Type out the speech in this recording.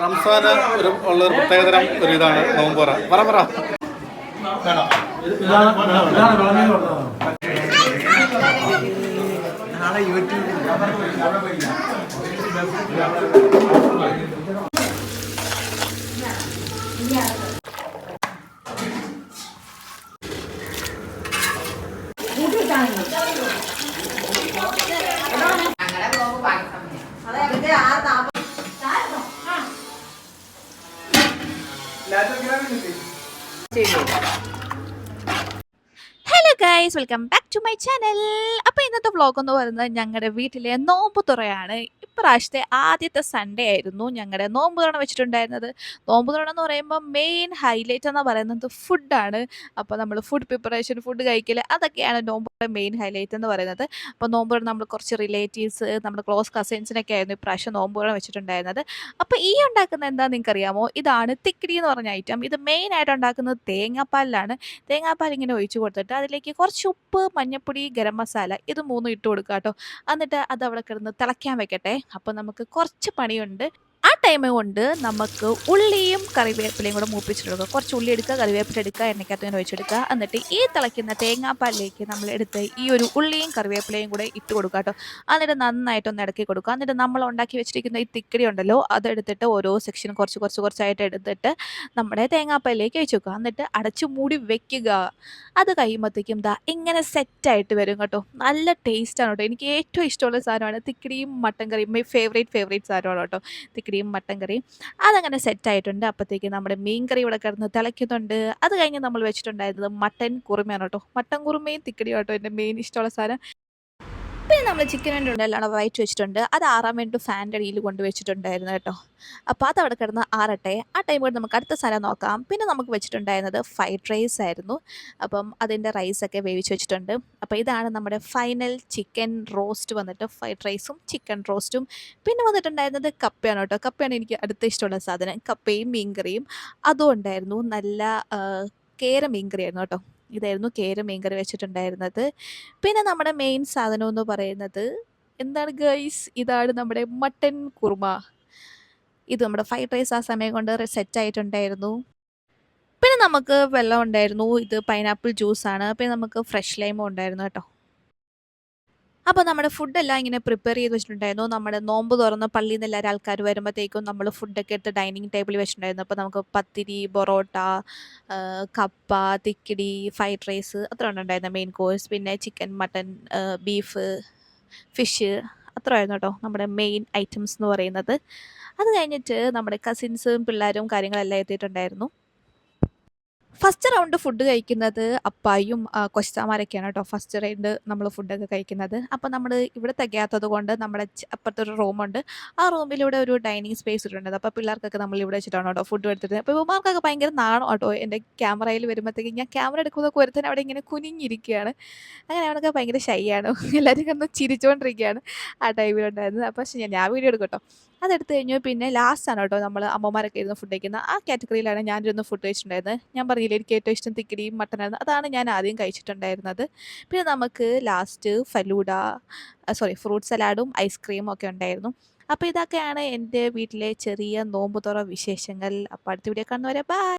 റംസാന് ഒരു ഉള്ള ഒരു പ്രത്യേകതരം ഒരു ഇതാണ്. നോമ്പോറ പറ. പറ 这个 guys welcome back to my channel അപ്പോൾ ഇന്നത്തെ വ്ളോഗ് എന്ന് പറയുന്നത് ഞങ്ങളുടെ വീട്ടിലെ നോമ്പ് തുറയാണ്. ഇപ്രാവശ്യത്തെ ആദ്യത്തെ സൺഡേ ആയിരുന്നു ഞങ്ങളുടെ നോമ്പ് തുറ വെച്ചിട്ടുണ്ടായിരുന്നത്. നോമ്പ് തുറ എന്ന് പറയുമ്പോൾ മെയിൻ ഹൈലൈറ്റ് എന്ന് പറയുന്നത് ഫുഡാണ് അപ്പോൾ നമ്മൾ ഫുഡ് പ്രിപ്പറേഷൻ ഫുഡ് കഴിക്കൽ അതൊക്കെയാണ് നോമ്പ് മെയിൻ ഹൈലൈറ്റ് എന്ന് പറയുന്നത്. അപ്പോൾ നോമ്പ് തുറ നമ്മൾ കുറച്ച് റിലേറ്റീവ്സ് നമ്മുടെ ക്ലോസ് കസിൻസിനൊക്കെ ആയിരുന്നു ഇപ്രാവശ്യം നോമ്പ് തുറ വെച്ചിട്ടുണ്ടായിരുന്നത്. അപ്പോൾ ഈ ഉണ്ടാക്കുന്ന എന്താ നിങ്ങൾക്ക് അറിയാമോ ഇതാണ് തിക്കിടി എന്ന് പറഞ്ഞ ഐറ്റം ഇത് മെയിൻ ആയിട്ട് ഉണ്ടാക്കുന്നത് തേങ്ങാപ്പാലിലാണ്. തേങ്ങാപ്പാൽ ഇങ്ങനെ ഒഴിച്ചു കൊടുത്തിട്ട് അതിലേക്ക് കുറച്ച് ഉപ്പ് മഞ്ഞപ്പൊടി ഗരം മസാല ഇത് മൂന്നും ഇട്ട് കൊടുക്കുക കേട്ടോ എന്നിട്ട് അത് അവിടെ കിടന്ന് തിളയ്ക്കാൻ വെക്കട്ടെ. അപ്പോൾ നമുക്ക് കുറച്ച് പണിയുണ്ട്. ടൈം കൊണ്ട് നമുക്ക് ഉള്ളിയും കറിവേപ്പിലയും കൂടെ മൂപ്പിച്ചെടുക്കുക കുറച്ച് ഉള്ളി എടുക്കുക കറിവേപ്പില എടുക്കുക എണ്ണയ്ക്കകത്ത് ഇങ്ങനെ വെച്ചെടുക്കുക എന്നിട്ട് ഈ തിളയ്ക്കുന്ന തേങ്ങാപ്പാലിലേക്ക് നമ്മൾ എടുത്ത് ഈ ഒരു ഉള്ളിയും കറിവേപ്പിലയും കൂടെ ഇട്ട് കൊടുക്കുക കേട്ടോ. എന്നിട്ട് നന്നായിട്ടൊന്ന് ഇടക്കി കൊടുക്കുക. എന്നിട്ട് നമ്മൾ ഉണ്ടാക്കി വെച്ചിരിക്കുന്ന ഈ തിക്കടി ഉണ്ടല്ലോ അതെടുത്തിട്ട് ഓരോ സെക്ഷൻ കുറച്ച് കുറച്ച് കുറച്ചായിട്ട് എടുത്തിട്ട് നമ്മുടെ തേങ്ങാപ്പാലിലേക്ക് വെച്ച് വെക്കുക. എന്നിട്ട് അടച്ചു മൂടി വെക്കുക. അത് കഴിയുമ്പോഴത്തേക്കും ദാ ഇങ്ങനെ സെറ്റായിട്ട് വരും കേട്ടോ. നല്ല ടേസ്റ്റാണ് കേട്ടോ. എനിക്ക് ഏറ്റവും ഇഷ്ടമുള്ള സാധനമാണ് തിക്കടിയും മട്ടൻ കറിയും. മൈ ഫേവറേറ്റ് ഫേവറേറ്റ് സാധനമാണ് കേട്ടോ. തിക്കടിയും മട്ടൻ കറിയും അതങ്ങനെ സെറ്റായിട്ടുണ്ട് അപ്പോഴത്തേക്ക് നമ്മുടെ മീൻ കറി ഇവിടെ കിടന്ന് തിളയ്ക്കുന്നുണ്ട്. അത് കഴിഞ്ഞ് നമ്മൾ വെച്ചിട്ടുണ്ടായിരുന്നത് മട്ടൻ കുറുമയാണ് കേട്ടോ. മട്ടൻ കുറുമയും തിക്കടിയും കേട്ടോ എന്റെ മെയിൻ ഇഷ്ടമുള്ള സാധനം. പിന്നെ നമ്മൾ ചിക്കൻ വേണ്ടി ഉണ്ടല്ലോ വയറ്റ് വെച്ചിട്ടുണ്ട്. അത് ആറാൻ വേണ്ടി ഫാന്റെ അടിയിൽ കൊണ്ട് വെച്ചിട്ടുണ്ടായിരുന്നു കേട്ടോ. അപ്പോൾ അത് അവിടെ കിടന്ന് ആറട്ടെ. ആ ടൈം കൊണ്ട് നമുക്ക് അടുത്ത സ്ഥലം നോക്കാം. പിന്നെ നമുക്ക് വെച്ചിട്ടുണ്ടായിരുന്നത് ഫ്രൈഡ് റൈസ് ആയിരുന്നു. അപ്പം അതിന്റെ റൈസൊക്കെ വേവിച്ച് വെച്ചിട്ടുണ്ട്. അപ്പോൾ ഇതാണ് നമ്മുടെ ഫൈനൽ ചിക്കൻ റോസ്റ്റ് വന്നിട്ട് ഫ്രൈഡ് റൈസും ചിക്കൻ റോസ്റ്റും പിന്നെ വന്നിട്ടുണ്ടായിരുന്നത് കപ്പയാണ് കേട്ടോ. കപ്പയാണ് എനിക്ക് അടുത്ത ഇഷ്ടമുള്ള സാധനം. കപ്പയും മീൻകറിയും. അതും ഉണ്ടായിരുന്നു. നല്ല കേര മീൻകറിയായിരുന്നു കേട്ടോ. ഇതായിരുന്നു കേര മീൻകറി വെച്ചിട്ടുണ്ടായിരുന്നത്. പിന്നെ നമ്മുടെ മെയിൻ സാധനം എന്ന് പറയുന്നത് എന്താണ് ഗൈസ് ഇതാണ് നമ്മുടെ മട്ടൻ കുർമ ഇത് നമ്മുടെ ഫ്രൈഡ് റൈസ് ആ സമയം കൊണ്ട് സെറ്റ് ആയിട്ടുണ്ടായിരുന്നു. പിന്നെ നമുക്ക് വെള്ളം ഉണ്ടായിരുന്നു. ഇത് പൈനാപ്പിൾ ജ്യൂസാണ് പിന്നെ നമുക്ക് ഫ്രഷ് ലൈമും ഉണ്ടായിരുന്നു കേട്ടോ. അപ്പോൾ നമ്മുടെ ഫുഡെല്ലാം ഇങ്ങനെ പ്രിപ്പയർ ചെയ്ത് വെച്ചിട്ടുണ്ടായിരുന്നു. നമ്മുടെ നോമ്പ് തുറന്ന് പള്ളിയിൽ നിന്ന് എല്ലാവരും ആൾക്കാർ വരുമ്പോഴത്തേക്കും നമ്മൾ ഫുഡൊക്കെ എടുത്ത് ഡൈനിങ് ടേബിളിൽ വെച്ചിട്ടുണ്ടായിരുന്നു. അപ്പോൾ നമുക്ക് പത്തിരി പൊറോട്ട ആ, കപ്പ തിക്കിടി ഫ്രൈഡ് റൈസ് അത്ര ഉണ്ടായിരുന്നു മെയിൻ കോഴ്സ് പിന്നെ ചിക്കൻ മട്ടൻ ബീഫ് ഫിഷ് അത്രയായിരുന്നു കേട്ടോ നമ്മുടെ മെയിൻ ഐറ്റംസ് എന്ന് പറയുന്നത്. അത് കഴിഞ്ഞിട്ട് നമ്മുടെ കസിൻസും പിള്ളേരും കാര്യങ്ങളെല്ലാം എത്തിയിട്ടുണ്ടായിരുന്നു. ഫസ്റ്റ് റൗണ്ട് ഫുഡ് കഴിക്കുന്നത് അപ്പായും കൊച്ചാമാരൊക്കെയാണ് കേട്ടോ. ഫസ്റ്റ് റൗണ്ട് നമ്മൾ ഫുഡൊക്കെ കഴിക്കുന്നത്. അപ്പോൾ നമ്മൾ ഇവിടെ തികയാത്തത് കൊണ്ട് നമ്മുടെ അപ്പുറത്തൊരു റൂമുണ്ട്. ആ റൂമിലൂടെ ഒരു ഡൈനിങ് സ്പേസ് ഇട്ടുണ്ട് അപ്പോൾ പിള്ളേർക്കൊക്കെ നമ്മൾ ഇവിടെ വെച്ചിട്ടാണ് കേട്ടോ ഫുഡ് എടുത്തിട്ട് അപ്പോൾ ഇവമാർക്കൊക്കെ ഭയങ്കര നാണം കേട്ടോ. എന്റെ ക്യാമറയിൽ വരുമ്പോഴത്തേക്കും ഞാൻ ക്യാമറ എടുക്കുന്ന ഒരുത്തന്നെ അവിടെ ഇങ്ങനെ കുനിഞ്ഞിരിക്കുകയാണ്. അങ്ങനെ അവനൊക്കെ ഭയങ്കര ഷൈയാണ് എല്ലാവരും കിടന്ന് ചിരിച്ചുകൊണ്ടിരിക്കുകയാണ് ആ ടൈമിലുണ്ടായിരുന്നത് അപ്പോൾ ഞാൻ ഞാൻ വീഡിയോ എടുക്കും കേട്ടോ. അതെടുത്ത് കഴിഞ്ഞു. പിന്നെ ലാസ്റ്റാണ് കേട്ടോ നമ്മൾ അമ്മമാരൊക്കെ ഇരുന്ന് ഫുഡ് കഴിക്കുന്നത്. ആ കാറ്റഗറിയിലാണ് ഞാനിരുന്ന് ഫുഡ് കഴിച്ചിട്ടുണ്ടായിരുന്നത്. ഞാൻ പറഞ്ഞില്ലേ എനിക്ക് ഏറ്റവും ഇഷ്ടം തിക്കിടിയും മട്ടനായിരുന്നു അതാണ് ഞാൻ ആദ്യം കഴിച്ചിട്ടുണ്ടായിരുന്നത്. പിന്നെ നമുക്ക് ലാസ്റ്റ് ഫലൂഡ സോറി ഫ്രൂട്ട് സലാഡും ഐസ്ക്രീമും ഒക്കെ ഉണ്ടായിരുന്നു. അപ്പോൾ ഇതൊക്കെയാണ് എന്റെ വീട്ടിലെ ചെറിയ നോമ്പ് തുറ വിശേഷങ്ങൾ. അപ്പോൾ അടുത്ത വീഡിയോ കാണുന്നവരെ ബൈ